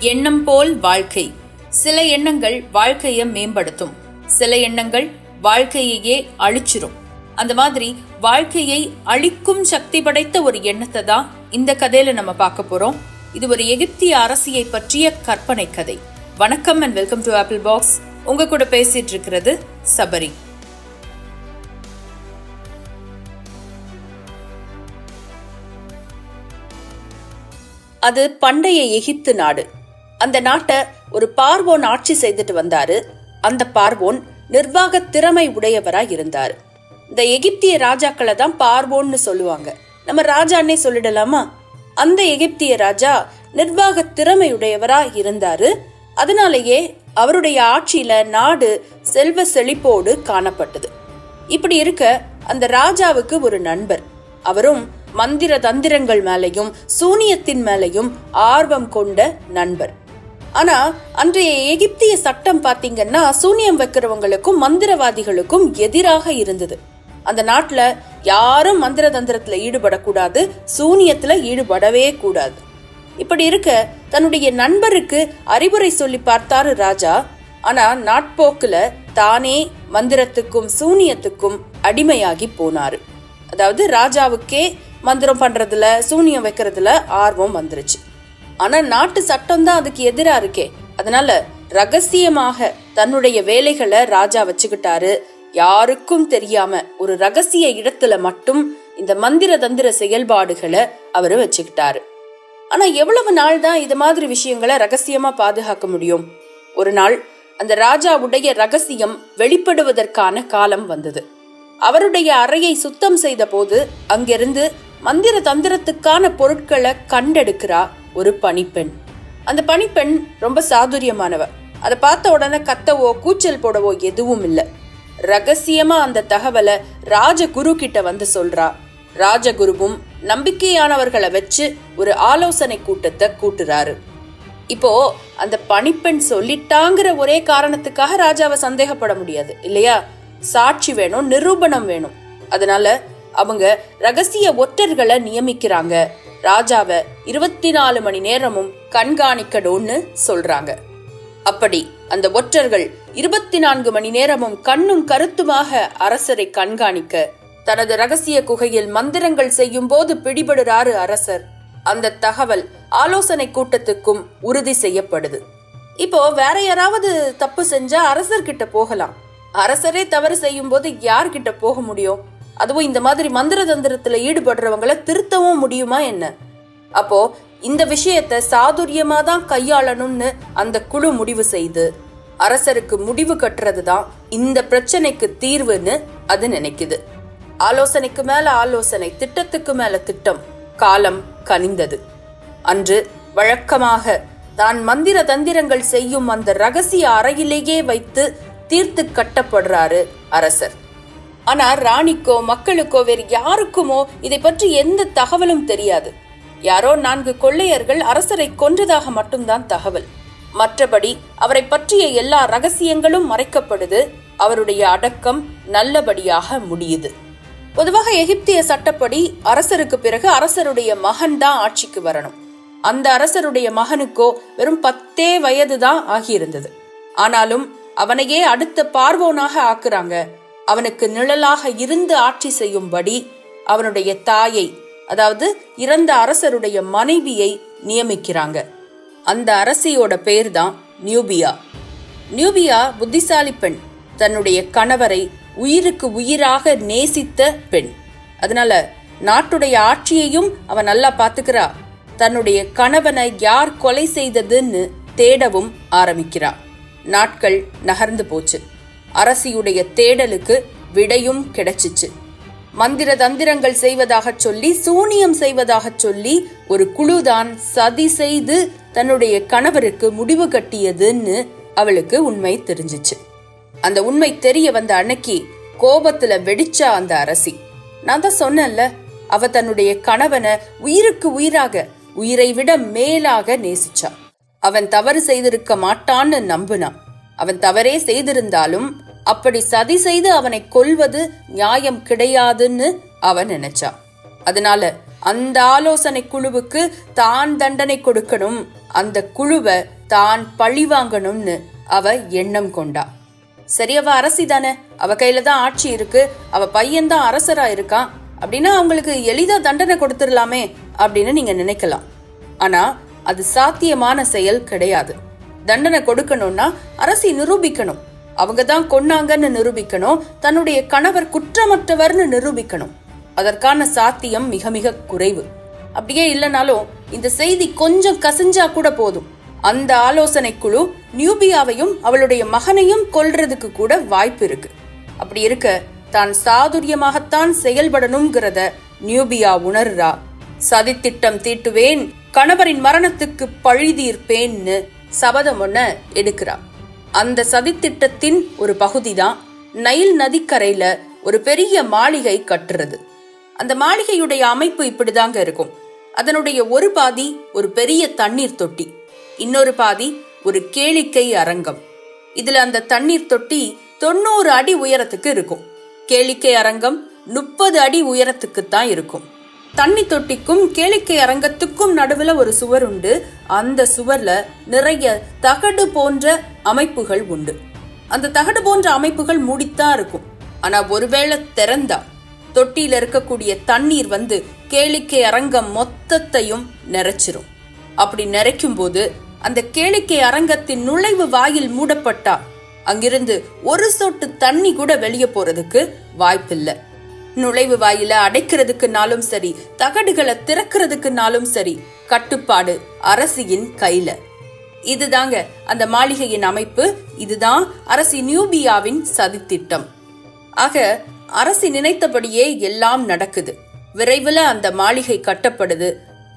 எண்ணம் போல் வாழ்க்கை. சில எண்ணங்கள் வாழ்க்கையை மேம்படுத்தும். சில எண்ணங்கள் வாழ்க்கையையே அழிச்சிரும். அந்த மாதிரி வாழ்க்கையை அழிக்கும் சக்தி படைத்த ஒரு எண்ணத்தை தான் இந்த கதையில நம்ம பார்க்க போறோம். இது ஒரு எகிப்திய அரசியை பற்றிய கற்பனை கதை. வணக்கம் and welcome to Apple Box உங்க கூட பேசிட்டு இருக்கிறது சபரி. அது பண்டைய எகிப்து நாடு. அந்த நாட்டை ஒரு பார்வோன் ஆட்சி செய்துட்டு வந்தாரு. அந்த பார்வோன் நிர்வாக திறமை உடையவராய் இருந்தார். இந்த எகிப்திய ராஜாக்களை தான் பார்வோன்னு சொல்லுவாங்க. நம்ம ராஜான்னே சொல்லிடலாமா? அந்த எகிப்திய ராஜா நிர்வாக திறமை உடையவரா இருந்தாரு. அதனாலேயே அவருடைய ஆட்சியில நாடு செல்வ செழிப்போடு காணப்பட்டது. இப்படி இருக்க அந்த ராஜாவுக்கு ஒரு நண்பர். அவரும் மந்திர தந்திரங்கள் மேலையும் சூனியத்தின் மேலையும் ஆர்வம் கொண்ட நண்பர். ஆனா அன்றைய எகிப்திய சட்டம் பாத்தீங்கன்னா சூனியம் வைக்கிறவங்களுக்கும் மந்திரவாதிகளுக்கும் எதிராக இருந்தது. அந்த நாட்டுல யாரும் மந்திர தந்திரத்துல ஈடுபடக்கூடாது சூனியத்துல ஈடுபடவே கூடாது. இப்படி இருக்க தன்னுடைய நண்பருக்கு அறிவுரை சொல்லி பார்த்தாரு ராஜா. ஆனா நாட்போக்குல தானே மந்திரத்துக்கும் சூனியத்துக்கும் அடிமையாகி போனாரு. அதாவது ராஜாவுக்கே மந்திரம் பண்றதுல சூனியம் வைக்கிறதுல ஆர்வம் வந்துருச்சு. ஆனா நாட்டு சட்டம் தான் அதுக்கு எதிரா இருக்கே. அதனால ரகசியமாக தன்னுடைய வேலைகளை ராஜா வச்சுக்கிட்டாரு. யாருக்கும் தெரியாம ஒரு ரகசிய இடத்துல மட்டும் இந்த மந்திர தந்திர செயல்பாடுகளை அவரு வச்சுக்கிட்டாரு. ஆனா எவ்வளவு நாள் தான் இது மாதிரி விஷயங்களை ரகசியமா பாதுகாக்க முடியும்? ஒரு நாள் அந்த ராஜாவுடைய ரகசியம் வெளிப்படுவதற்கான காலம் வந்தது. அவருடைய அறையை சுத்தம் செய்த போது அங்கிருந்து மந்திர தந்திரத்துக்கான பொருட்களை கண்டெடுக்கிறா ஒரு பணிப்பெண் அந்த பணிப்பெண் ரொம்ப சாதுரியமானவ. அதை பார்த்த உடனே கத்தவோ கூச்சல் போடவோ எதுவும் இல்லை. ரகசியமா அந்த தகவலை ராஜகுரு கிட்ட வந்து சொல்றா. ராஜகுருவும் நம்பிக்கையானவர்களை வச்சு ஒரு ஆலோசனை கூட்டத்தை கூட்டுறாரு. இப்போ அந்த பணிப்பெண் சொல்லிட்டாங்கிற ஒரே காரணத்துக்காக ராஜாவை சந்தேகப்பட முடியாது இல்லையா? சாட்சி வேணும் நிரூபணம் வேணும். அதனால அவங்க ரகசிய ஒற்றர்களை நியமிக்கிறாங்க. ராஜாவை இருபத்தி நாலு மணி நேரமும் கண்காணிக்கணும்னு சொல்றாங்க. அப்படி அந்த ஒற்றர்கள் இருபத்தி நான்கு மணி நேரமும் கண்ணும் கருத்துமாக அரசரை கண்காணிக்க தனது ரகசிய குகையில் மந்திரங்கள் செய்யும் போது பிடிபடுறாரு அரசர். அந்த தகவல் ஆலோசனை கூட்டத்துக்கும் உறுதி செய்யப்படுது. இப்போ வேற யாராவது தப்பு செஞ்சா அரசர்கிட்ட போகலாம். அரசரே தவறு செய்யும் போது யார்கிட்ட போக முடியும்? அதுவும் இந்த மாதிரி மந்திர தந்திரத்துல ஈடுபடுறவங்கள திருத்தவும் முடியுமா என்ன? அப்போ இந்த விஷயத்த சாதுரியமா தான் கையாளணும்னு அந்த குழு முடிவு செய்து அரசருக்கு முடிவு கட்டுறது தான் இந்த பிரச்சனைக்கு தீர்வுன்னு அது நினைக்குது. ஆலோசனைக்கு மேல ஆலோசனை திட்டத்துக்கு மேல திட்டம் காலம் கனிந்தது. அன்று வழக்கமாக தான் மந்திர தந்திரங்கள் செய்யும் அந்த ரகசிய அறையிலேயே வைத்து தீர்த்து கட்டப்படுறாரு அரசர். ஆனால் ராணிக்கோ மக்களுக்கோ வேறு யாருக்குமோ இதை பற்றி எந்த தகவலும் தெரியாது. யாரோ நான்கு கொள்ளையர்கள் அரசரை கொன்றதாக மட்டும்தான் தகவல். மற்றபடி அவரை பற்றிய எல்லா ரகசியங்களும் மறைக்கப்படுது அவருடைய அடக்கம் நல்லபடியாக முடியுது. பொதுவாக எகிப்திய சட்டப்படி அரசருக்கு பிறகு அரசருடைய மகன் தான் ஆட்சிக்கு வரணும். அந்த அரசருடைய மகனுக்கோ வெறும் பத்தே வயது தான் ஆகியிருந்தது. ஆனாலும் அவனையே அடுத்த பார்வோனாக ஆக்குறாங்க. அவனுக்கு நிழலாக இருந்து ஆட்சி செய்யும்படி அவனுடைய தாயை அதாவது இறந்த அரசருடைய மனைவியை நியமிக்கிறாங்க. அந்த அரசியோட பேர் தான் நியூபியா. நியூபியா புத்திசாலி பெண். தன்னுடைய கணவரை உயிருக்கு உயிராக நேசித்த பெண். அதனால நாட்டுடைய ஆட்சியையும் அவன் நல்லா பாத்துக்கிறா. தன்னுடைய கணவனை யார் கொலை செய்ததுன்னு தேடவும் ஆரம்பிக்கிறா. நாட்கள் நகர்ந்து போச்சு. அரசியுடைய தேடலுக்கு விடையும் கிடைச்சிச்சு. மந்திர தந்திரங்கள் செய்வதாக சொல்லி சூனியம் செய்வதாக சொல்லி ஒரு குழுதான் சதி செய்து தன்னுடைய கணவருக்கு முடிவு கட்டியதுன்னு அவளுக்கு உண்மை தெரிஞ்சிச்சு. அந்த உண்மை தெரிய வந்த அன்னைக்கு கோபத்துல வெடிச்சா அந்த அரசி. நான் தான் சொன்னேன்ல அவ தன்னுடைய கணவனை உயிருக்கு உயிராக உயிரை விட மேலாக நேசிச்சா. அவன் தவறு செய்திருக்க மாட்டான்னு நம்புனான் அவன் தவறே செய்திருந்தாலும் அப்படி சதி செய்து அவனை கொல்வது நியாயம் கிடையாதுன்னு அவன் நினைச்சான். அதனால அந்த ஆலோசனை குழுவுக்கு தான் தண்டனை கொடுக்கணும். அந்த குழுவை தான் பழி வாங்கணும்னு அவ எண்ணம் கொண்டா. சரி அவ அரசி தானே. அவ கையில தான் ஆட்சி இருக்கு. அவ பையன்தான் அரசரா இருக்கான். அப்படின்னா அவங்களுக்கு எளிதா தண்டனை கொடுத்துடலாமே அப்படின்னு நீங்க நினைக்கலாம். ஆனா அது சாத்தியமான செயல் கிடையாது. தண்டனை கொடுக்கணும்னா அரசி நிரூபிக்கணும். அவங்க தான் கொன்னாங்கன்னு நிரூபிக்கணும். தன்னுடைய கணவர் குற்றமற்றவர்னு நிரூபிக்கணும். அதற்கான சாத்தியம் மிக மிக குறைவு. அப்படியே இல்லைனாலும் இந்த செய்தி கொஞ்சம் கசிஞ்சா கூட போதும். அந்த ஆலோசனை குழு நியூபியாவையும் அவளுடைய மகனையும் கொல்றதுக்கு கூட வாய்ப்பு இருக்கு. அப்படி இருக்க தான் சாதுரியமாகத்தான் செயல்படணுங்கிறத நியூபியா உணர்றா. சதித்திட்டம் தீட்டுவேன் கணவரின் மரணத்துக்கு பழி தீர்ப்பேன்னு சபதம் ஒன்ன எடுக்கிறா. அந்த சதித்திட்டத்தின் ஒரு பகுதிதான் நைல் நதிக்கரையில ஒரு பெரிய மாளிகை கட்டுறது. அந்த மாளிகையுடைய அமைப்பு இப்படிதாங்க இருக்கும். அதனுடைய ஒரு பாதி ஒரு பெரிய தண்ணீர் தொட்டி இன்னொரு பாதி ஒரு கேளிக்கை அரங்கம். இதுல அந்த தண்ணீர் தொட்டி தொண்ணூறு அடி உயரத்துக்கு இருக்கும். கேளிக்கை அரங்கம் முப்பது அடி உயரத்துக்கு தான் இருக்கும். தண்ணி தொட்டிக்கும் கேளிக்கை அரங்கத்துக்கும் நடுவுல ஒரு சுவர் உண்டு. அந்த சுவர்ல நிறைய தகடு போன்ற அமைப்புகள் உண்டு. அந்த தகடு போன்ற அமைப்புகள் மூடித்தான் இருக்கும். ஆனா ஒருவேளை திறந்தா தொட்டியில இருக்கக்கூடிய தண்ணீர் வந்து கேளிக்கை அரங்கம் மொத்தத்தையும் நிறைச்சிரும். அப்படி நிறைக்கும் போது அந்த கேளிக்கை அரங்கத்தின் நுழைவு வாயில் மூடப்பட்டா அங்கிருந்து ஒரு சொட்டு தண்ணி கூட வெளியே போறதுக்கு வாய்ப்பில்லை. நுழைவு வாயில அடைக்கிறதுக்குனாலும் சரி தகடுகளை திறக்கிறதுக்குனாலும் சரி கட்டுப்பாடு அரசியின் கையில. இதுதாங்க அந்த மாளிகையின் அமைப்பு இதுதான் அரசி நியூபியாவின் சதித்திட்டம். ஆக அரசி நினைத்தபடியே எல்லாம் நடக்குது. விரைவில் அந்த மாளிகை கட்டப்படுது.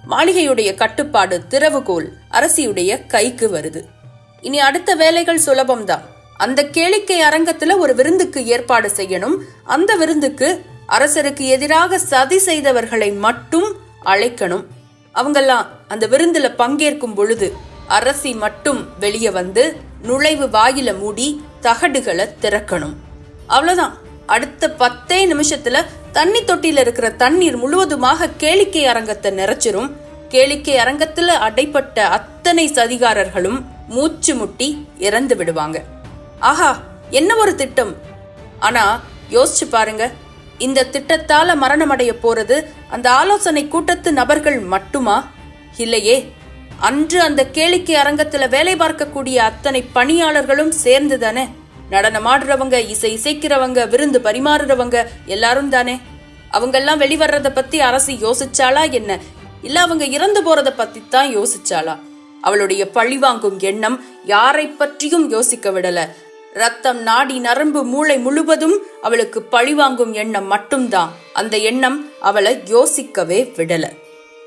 மாளிகையுடைய கட்டுப்பாடு திறவுகோல் அரசியுடைய கைக்கு வருது. இனி அடுத்த வேலைகள் சுலபம்தான். அந்த கேளிக்கை அரங்கத்துல ஒரு விருந்துக்கு ஏற்பாடு செய்யணும். அந்த விருந்துக்கு அரசருக்கு எதிராக சதி செய்தவர்களை மட்டும் அழைக்கணும். அவங்கெல்லாம் அந்த விருந்துல பங்கேற்கும் பொழுது அரசி மட்டும் வெளியே வந்து நுழைவு வாயில மூடி தகடுகளை திறக்கணும். அவ்வளவுதான். அடுத்த பத்தே நிமிஷத்துல தண்ணி தொட்டியில இருக்கிற தண்ணீர் முழுவதுமாக கேளிக்கை அரங்கத்தை நிறைச்சிரும். கேளிக்கை அரங்கத்துல அடைப்பட்ட அத்தனை சதிகாரர்களும் மூச்சு முட்டி இறந்து விடுவாங்க. ஆஹா என்ன ஒரு திட்டம்? ஆனா யோசிச்சு பாருங்க. இந்த திட்டத்தால மரணமடைய போறது அந்த ஆலோசனை கூட்டத்து நபர்கள் மட்டுமா? இல்லையே. அன்று அந்த கேளிக்கை அரங்கத்துல வேலை பார்க்கக்கூடிய அத்தனை பணியாளர்களும் சேர்ந்து தானே நடனமாடுறவங்க இசை இசைக்கிறவங்க விருந்து பரிமாறுறவங்க எல்லாரும் தானே? அவங்கெல்லாம் வெளிவர்றத பத்தி அரசு யோசிச்சாளா என்ன? இல்ல அவங்க இறந்து போறத பத்தி தான் யோசிச்சாளா? அவளுடைய பழிவாங்கும் எண்ணம் யாரை பற்றியும் யோசிக்க விடல. ரத்தம் நாடி நரம்பு மூளை முழுவதும் அவளுக்கு பழிவாங்கும் எண்ணம் மட்டும்தான். அந்த எண்ணம் அவளை யோசிக்கவே விடல.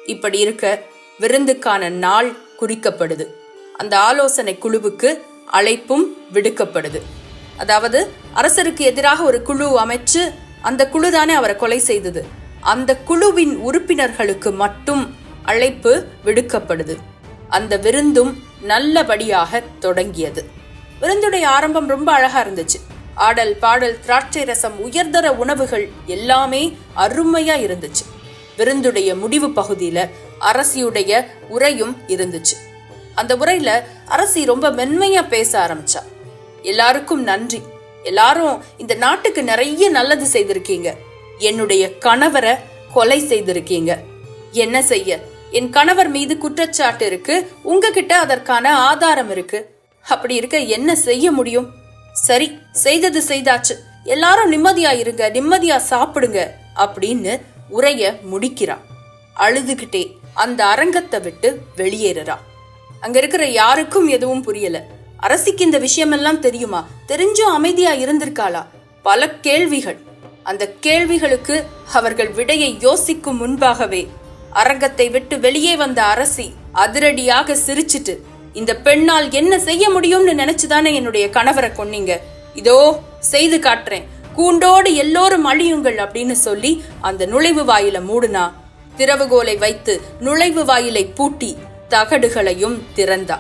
இப்படி இருக்க விருந்துக்கான நாள் குறிக்கப்படுது. அந்த ஆலோசனை குழுவுக்கு அழைப்பும் விடுக்கப்படுது. அதாவது அரசருக்கு எதிராக ஒரு குழு அமைச்சு அந்த குழு தானே அவரை கொலை செய்தது. அந்த குழுவின் உறுப்பினர்களுக்கு மட்டும் அழைப்பு விடுக்கப்படுது. அந்த விருந்தும் நல்லபடியாக தொடங்கியது. விருந்துடைய ஆரம்பம் ரொம்ப அழகா இருந்துச்சு. ஆடல் பாடல் திராட்சை ரசம் உயர்தர உணவுகள் எல்லாமே அருமையா இருந்துச்சு. விருந்துடைய முடிவு பகுதியில அரசியுடைய உரையும் இருந்துச்சு. அந்த உரையில அரசி ரொம்ப மென்மையா பேச ஆரம்பிச்சா. எல்லாருக்கும் நன்றி. எல்லாரும் இந்த நாட்டுக்கு நிறைய நல்லது செய்திருக்கீங்க. என்னுடைய கணவரை கொலை செய்திருக்கீங்க. என்ன செய்ய? என் கணவர் மீது குற்றச்சாட்டு இருக்கு. உங்ககிட்ட அதற்கான ஆதாரம் இருக்கு. அப்படி இருக்க என்ன செய்ய முடியும்? சரி செய்தது செய்தாச்சு. எல்லாரும் நிம்மதியா இருங்க நிம்மதியா சாப்பிடுங்க அப்படின்னு உரைய முடிக்கிறா. அழுதுகிட்டே அந்த அரங்கத்தை விட்டு வெளியேறா அங்க இருக்கிற யாருக்கும் எதுவும் புரியல. அரசிக்கு இந்த விஷயமெல்லாம் தெரியுமா? தெரிஞ்சும் அமைதியா இருந்திருக்காளா? பல கேள்விகள். அந்த கேள்விகளுக்கு அவர்கள் விடையை யோசிக்கும் முன்பாகவே அரங்கத்தை விட்டு வெளியே வந்த அரசி அதிரடியாக சிரிச்சிட்டு இந்த பெண்ணால் என்ன செய்ய முடியும்னு நினைச்சுதானே என்னுடைய கணவரை கொன்னீங்க. இதோ செய்து காட்டுறேன். கூண்டோடு எல்லோரும் அழியுங்கள் அப்படின்னு சொல்லி அந்த நுழைவு வாயில மூடுனா திறவுகோலை வைத்து நுழைவு வாயிலை பூட்டி தகடுகளையும் திறந்தா.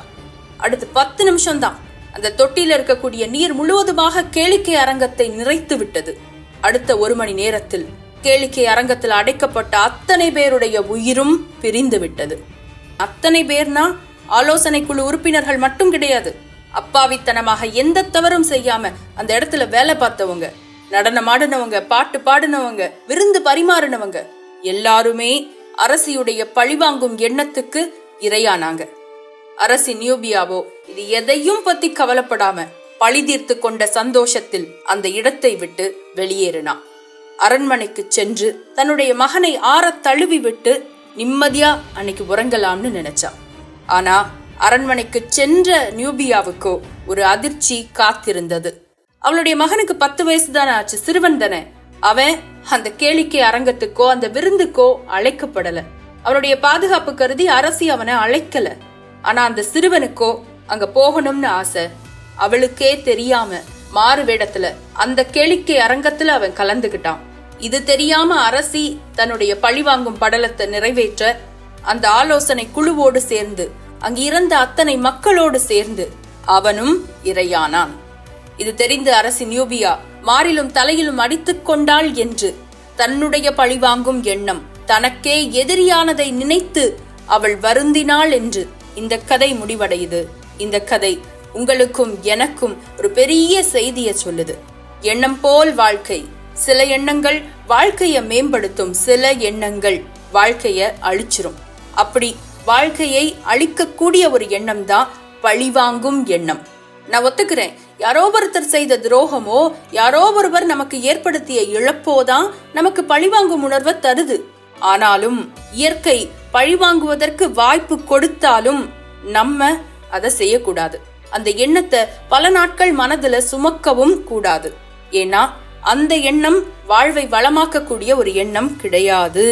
அடுத்து பத்து நிமிஷம்தான். அந்த தொட்டியில் இருக்கக்கூடிய நீர் முழுவதுமாக கேளிக்கை அரங்கத்தை நிறைத்து விட்டது. அடுத்த ஒரு மணி நேரத்தில் கேளிக்கை அரங்கத்தில் அடைக்கப்பட்ட அத்தனை பேருடைய உயிரும் பிரிந்து விட்டது. அத்தனை பேர்னா ஆலோசனை குழு உறுப்பினர்கள் மட்டும் கிடையாது. அப்பாவித்தனமாக எந்த தவறும் செய்யாம அந்த இடத்துல வேலை பார்த்தவங்க நடனம் ஆடினவங்க பாட்டு பாடினவங்க விருந்து பரிமாறினவங்க எல்லாருமே அரசியுடைய பழிவாங்கும் எண்ணத்துக்கு இரையானாங்க. அரசி நியூபியாவோ இது எதையும் பத்தி கவலைப்படாம பழி தீர்த்து கொண்ட சந்தோஷத்தில் அந்த இடத்தை விட்டு வெளியேறினான். அரண்மனைக்கு சென்று தன்னுடைய மகனை ஆற தழுவி விட்டு நிம்மதியா அன்னைக்கு உறங்கலாம்னு நினைச்சான். ஆனா அரண்மனைக்கு சென்ற நியூபியாவுக்கோ ஒரு அதிர்ச்சி காத்திருந்தது. அவளுடைய மகனுக்கு பத்து வயசு தானே ஆச்சு சிறுவன் தானே. அவன் அந்த கேளிக்கை அரங்கத்துக்கோ அந்த விருந்துக்கோ அழைக்கப்படல. அவனுடைய பாதுகாப்பு கருதி அரசி அவனை அழைக்கல. ஆனா அந்த சிறுவனுக்கோ அங்க போகணும்னு ஆசை. அவளுக்கே தெரியாம மாறு வேடத்துல அந்த கேளிக்கை அரங்கத்துல அவன் கலந்துகிட்டான். இது தெரியாம அரசி தன்னுடைய பழிவாங்கும் படலத்தை நிறைவேற்ற அந்த ஆலோசனை குழுவோடு சேர்ந்து அங்கு இறந்த அத்தனை மக்களோடு சேர்ந்து அவனும் இரையானான் இது தெரிந்த அரசி நியூபியா மாறிலும் தலையிலும் அடித்துக் கொண்டாள் என்று தன்னுடைய பழிவாங்கும் எண்ணம் தனக்கே எதிரியானதை நினைத்து அவள் வருந்தினாள் என்று இந்த கதை முடிவடையுது. இந்த கதை உங்களுக்கும் எனக்கும் ஒரு பெரிய செய்தியை சொல்லுது. எண்ணம் போல் வாழ்க்கை. சில எண்ணங்கள் வாழ்க்கைய மேம்படுத்தும் சில எண்ணங்கள் வாழ்க்கைய அழிச்சிரும். அப்படி வாழ்க்கையை அழிக்கக்கூடிய ஒரு எண்ணம் தான் பழிவாங்கும் எண்ணம். நான் ஒத்துக்கிறேன். யாரோ ஒருத்தர் செய்த துரோகமோ யாரோ ஒருவர் நமக்கு ஏற்படுத்திய இழப்போதான் நமக்கு பழிவாங்கும் உணர்வை தருது. ஆனாலும் இயற்கை பழிவாங்குவதற்கு வாய்ப்பு கொடுத்தாலும் நம்ம அதை செய்யக்கூடாது. அந்த எண்ணத்தை பல நாட்கள் மனதுல சுமக்கவும் கூடாது. ஏன்னா அந்த எண்ணம் வாழ்வை வளமாக்கக்கூடிய ஒரு எண்ணம் கிடையாது.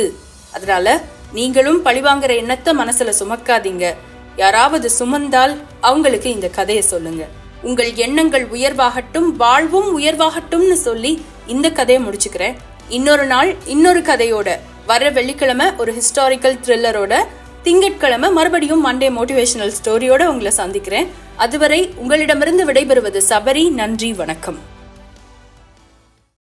அதனால நீங்களும் பழிவாங்குற எண்ணத்தை மனசுல சுமக்காதீங்க. யாராவது சுமந்தால் அவங்களுக்கு இந்த கதையை சொல்லுங்க. உங்கள் எண்ணங்கள் உயர்வாகட்டும் வாழ்வும் உயர்வாகட்டும்னு சொல்லி இந்த கதையை முடிச்சுக்கிறேன். இன்னொரு நாள் இன்னொரு கதையோட வர வெள்ளிக்கிழமை ஒரு ஹிஸ்டாரிக்கல் த்ரில்லரோட திங்கட்கிழமை மறுபடியும் மண்டே மோட்டிவேஷனல் ஸ்டோரியோட உங்களை சந்திக்கிறேன். அதுவரை உங்களிடமிருந்து விடைபெறுவது சபரி நன்றி வணக்கம்.